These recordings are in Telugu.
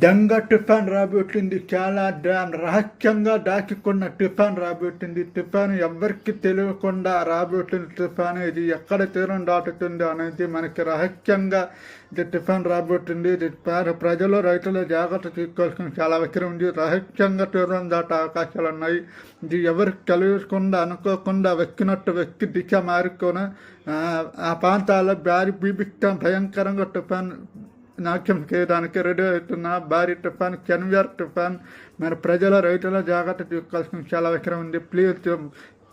దొంగ టిఫాన్ రాబోతుంది చాలా రహస్యంగా దాచుకున్న టిఫాన్ రాబోతుంది. టిఫాన్ ఎవరికి తెలియకుండా రాబోతుంది. టిఫాన్ ఇది ఎక్కడ తీరం దాటుతుంది అనేది మనకి రహస్యంగా ఇది టిఫాన్ రాబోతుంది. ఇది ప్రజలు రైతులు జాగ్రత్త తీసుకోవాల్సిన చాలా అవసరం ఉంది. రహస్యంగా తీరం దాటే అవకాశాలు ఉన్నాయి. ఇది ఎవరికి తెలియకుండా అనుకోకుండా వెక్కినట్టు వెక్కి దిశ మారుకొని ఆ, ప్రాంతాల్లో భారీ బీబిక్తం భయంకరంగా టిఫాన్ నాట్యం చేయడానికి రెడీ అవుతున్న భారీ తుఫాన్ కెన్వియర్ తుఫాన్. మరి ప్రజల రైతుల జాగ్రత్త తీసుకోవాల్సిన చాలా అవసరం ఉంది. ప్లీజ్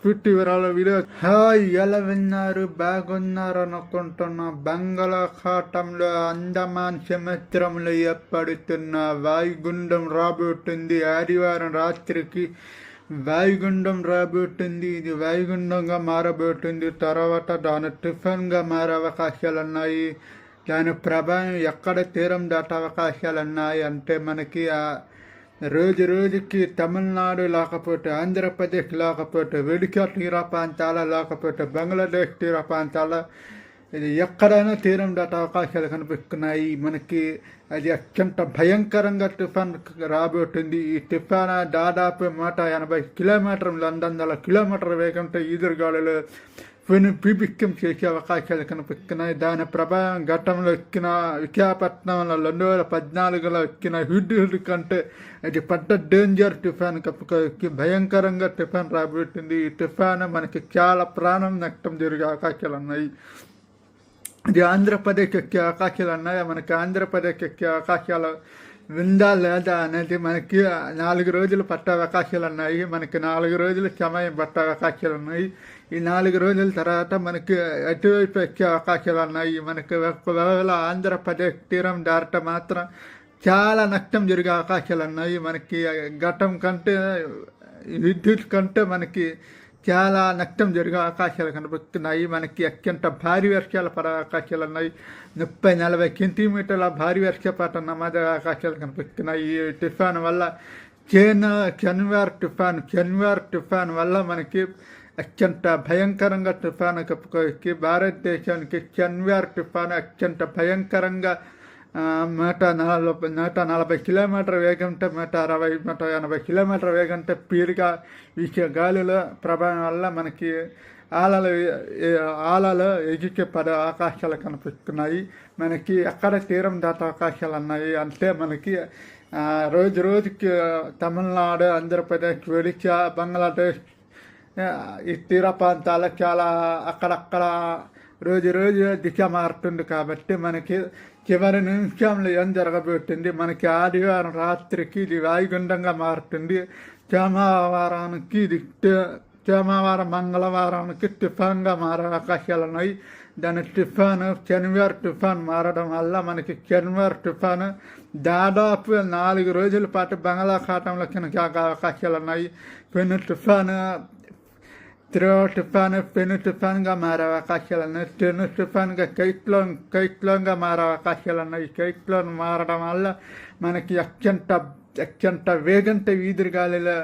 పూర్తి వివరాలు వీడియో. హాయ్ ఎలా విన్నారు బాగున్నారు అనుకుంటున్నా. బంగాళాఖాతంలో అండమాన్ సముద్రంలో ఏర్పడుతున్న వాయుగుండం రాబోతుంది. ఆదివారం రాత్రికి వాయుగుండం రాబోతుంది. ఇది వాయుగుండంగా మారబోతుంది. తర్వాత దాని తుఫాన్గా మారే అవకాశాలు ఉన్నాయి దాని ప్రభావం ఎక్కడ తీరం దాటే అవకాశాలు ఉన్నాయి అంటే మనకి ఆ రోజు రోజుకి తమిళనాడు లేకపోతే ఆంధ్రప్రదేశ్ లేకపోతే వెడిక తీర ప్రాంతాల లేకపోతే బంగ్లాదేశ్ తీర ప్రాంతాల ఇది ఎక్కడైనా తీరం దాటే అవకాశాలు కనిపిస్తున్నాయి. మనకి అది అత్యంత భయంకరంగా తుఫాన్ రాబోతుంది. ఈ తుఫాన్ దాదాపు నూట ఎనభై కిలోమీటర్లు రెండు వందల కిలోమీటర్ వేగంతో ఈదురుగాలులు వెను చేసే అవకాశాలు కనిపిస్తున్నాయి దాని ప్రభావం గతంలో ఎక్కిన విశాఖపట్నంలో రెండు వేల పద్నాలుగులో ఎక్కిన హుడ్ హిడ్ కంటే అది పెద్ద డేంజర్ తుఫాన్ కప్పుకొచ్చి భయంకరంగా తుఫాన్ రాబోతుంది ఈ తుఫాన్ మనకి చాలా ప్రాణం నష్టం జరిగే అవకాశాలు ఉన్నాయి ఇది ఆంధ్రప్రదేశ్ ఎక్కే అవకాశాలు ఉన్నాయి మనకి ఆంధ్రప్రదేశ్ ఎక్కే అవకాశాలు ఉందా లేదా అనేది మనకి నాలుగు రోజులు పట్టే అవకాశాలు ఉన్నాయి మనకి నాలుగు రోజులు సమయం పట్టే అవకాశాలు ఉన్నాయి ఈ నాలుగు రోజుల తర్వాత మనకి అటువైపు వచ్చే అవకాశాలు ఉన్నాయి మనకి ఒకవేళ ఆంధ్రప్రదేశ్ తీరం దారిట మాత్రం చాలా నష్టం జరిగే అవకాశాలు ఉన్నాయి మనకి ఘటం కంటే విద్యుత్ కంటే మనకి చాలా నష్టం జరిగే అవకాశాలు కనిపిస్తున్నాయి మనకి అత్యంత భారీ వర్షాలు పడే అవకాశాలు ఉన్నాయి. ముప్పై నలభై సెంటీమీటర్ల భారీ వర్షపాతం నమోదు అవకాశాలు కనిపిస్తున్నాయి ఈ టిఫాన్ వల్ల చైనా చన్వార్ టిఫాన్ చన్వార్ టిఫాన్ వల్ల మనకి అత్యంత భయంకరంగా తుఫాను కప్పుకోవచ్చు భారతదేశానికి చన్వార్ తుఫాను అత్యంత భయంకరంగా నూట నలభై నూట నలభై కిలోమీటర్ వేగంతో నూట అరవై నూట ఎనభై కిలోమీటర్ వేగంతో పీరుగా వీచే గాలిలో ప్రభావం వల్ల మనకి ఆలలు ఆలలు ఎగికి పడే అవకాశాలు కనిపిస్తున్నాయి. మనకి ఎక్కడ తీరం దాటే అవకాశాలు ఉన్నాయి అంటే మనకి రోజు రోజుకి తమిళనాడు ఆంధ్రప్రదేశ్ ఒడిశా బంగ్లాదేశ్ ఈ తీర ప్రాంతాలు చాలా అక్కడక్కడ రోజు రోజు దిశ మారుతుంది కాబట్టి మనకి చివరి నిమిషంలో ఏం జరగబోతుంది మనకి ఆదివారం రాత్రికి ఇది వాయుగుండంగా మారుతుంది సోమవారానికి ఇది టి- సోమవారం మంగళవారానికి తుఫాన్గా మారే అవకాశాలు ఉన్నాయి దాని తుఫాను శనివారం తుఫాన్ మారడం వల్ల మనకి శనివారం తుఫాను దాదాపు నాలుగు రోజుల పాటు బంగాళాఖాతంలో కింద అవకాశాలు ఉన్నాయి పెను తుఫాను త్రో తుఫాన్ పెను తుఫాన్గా మారే అవకాశాలు ఉన్నాయి పెను తుఫాన్గా కైక్లోన్ కైక్లోన్గా మారే అవకాశాలు ఉన్నాయి కైక్లోన్ మారడం వల్ల మనకి అత్యంత అత్యంత వేగంతో ఈదురుగాలిలో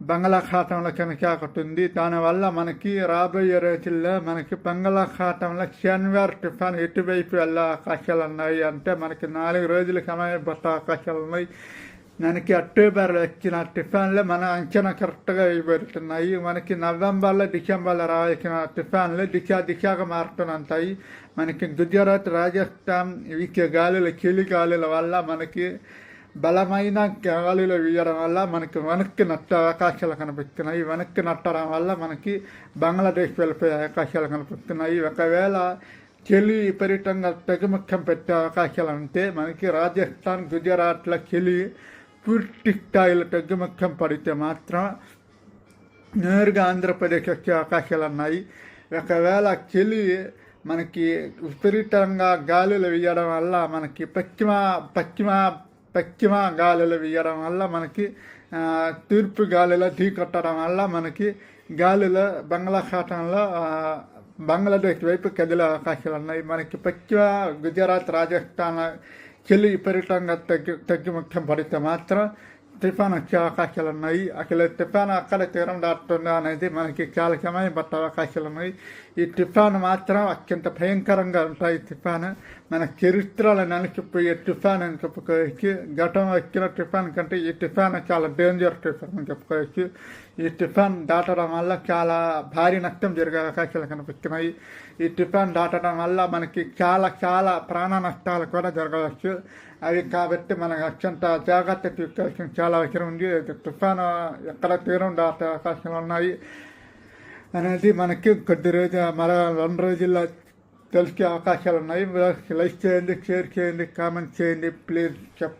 బంగాళాఖాతంలో కనకాకుతుంది దానివల్ల మనకి రాబోయే రోజుల్లో మనకి బంగాళాఖాతంలో శనివారం తుఫాన్ ఎటువైపు వెళ్ళే అవకాశాలు ఉన్నాయి అంటే మనకి నాలుగు రోజుల సమయం పట్టే అవకాశాలు ఉన్నాయి మనకి అక్టోబర్లో వచ్చిన తుఫాన్లు మన అంచనా కరెక్ట్గా ఇవ్వబడుతున్నాయి మనకి నవంబర్లో డిసెంబర్లో రావాల్సిన టిఫాన్లు దిశ దిశగా మారుతుంటాయి మనకి గుజరాత్ రాజస్థాన్ వీచే గాలుల చలి గాలుల వల్ల మనకి బలమైన గాలులు వీయడం వల్ల మనకి వెనక్కి నట్ట అవకాశాలు కనిపిస్తున్నాయి వెనక్కి నట్టడం వల్ల మనకి బంగ్లాదేశ్ వెళ్ళిపోయే అవకాశాలు కనిపిస్తున్నాయి ఒకవేళ చలి విపరీతంగా తెగముఖ్యం పెట్టే అవకాశాలు ఉంటే మనకి రాజస్థాన్ గుజరాత్లో చలి పూర్తి స్థాయిలో తగ్గుముఖ్యం పడితే మాత్రం నేరుగా ఆంధ్రప్రదేశ్ వచ్చే అవకాశాలు ఉన్నాయి ఒకవేళ చలి మనకి విపరీతంగా గాలులు వేయడం వల్ల మనకి పశ్చిమ పశ్చిమ పశ్చిమ గాలులు వేయడం వల్ల మనకి తూర్పు గాలిలో ఢీకొట్టడం వల్ల మనకి గాలిలో బంగాళాఖాతంలో బంగ్లాదేశ్ వైపు కదిలే అవకాశాలు ఉన్నాయి. మనకి పశ్చిమ గుజరాత్ రాజస్థాన్ చలి విపరీతంగా తగ్గి తగ్గి ముఖ్యం పడితే మాత్రం తుఫాన్ వచ్చే అవకాశాలు ఉన్నాయి అసలు టిఫాన్ అక్కడ తీరం దాటుతుందా అనేది మనకి చాలా సమయం పట్టే అవకాశాలు ఉన్నాయి ఈ టిఫాన్ మాత్రం అత్యంత భయంకరంగా ఉంటాయి టిఫాన్ తుఫాను మన చరిత్రలో నలిచిపోయే తుఫాన్ అని చెప్పుకోవచ్చు గతం వచ్చిన తుఫాన్ కంటే ఈ తుఫాన్ చాలా డేంజర్ తుఫాన్ అని చెప్పుకోవచ్చు ఈ తుఫాన్ దాటడం వల్ల చాలా భారీ నష్టం జరిగే అవకాశాలు కనిపిస్తున్నాయి ఈ తుఫాన్ దాటడం వల్ల మనకి చాలా చాలా ప్రాణ నష్టాలు కూడా జరగవచ్చు అవి కాబట్టి మనం అత్యంత జాగ్రత్త తీసుకోవాల్సిన చాలా అవసరం ఉంది. తుఫాను ఎక్కడ తీరం దాటే అవకాశాలు ఉన్నాయి అనేది మనకి కొద్ది రోజు మరో రెండు రోజుల్లో తెలిసే అవకాశాలు ఉన్నాయి. లైక్ చేయండి షేర్ చేయండి కామెంట్ చేయండి ప్లీజ్ చెప్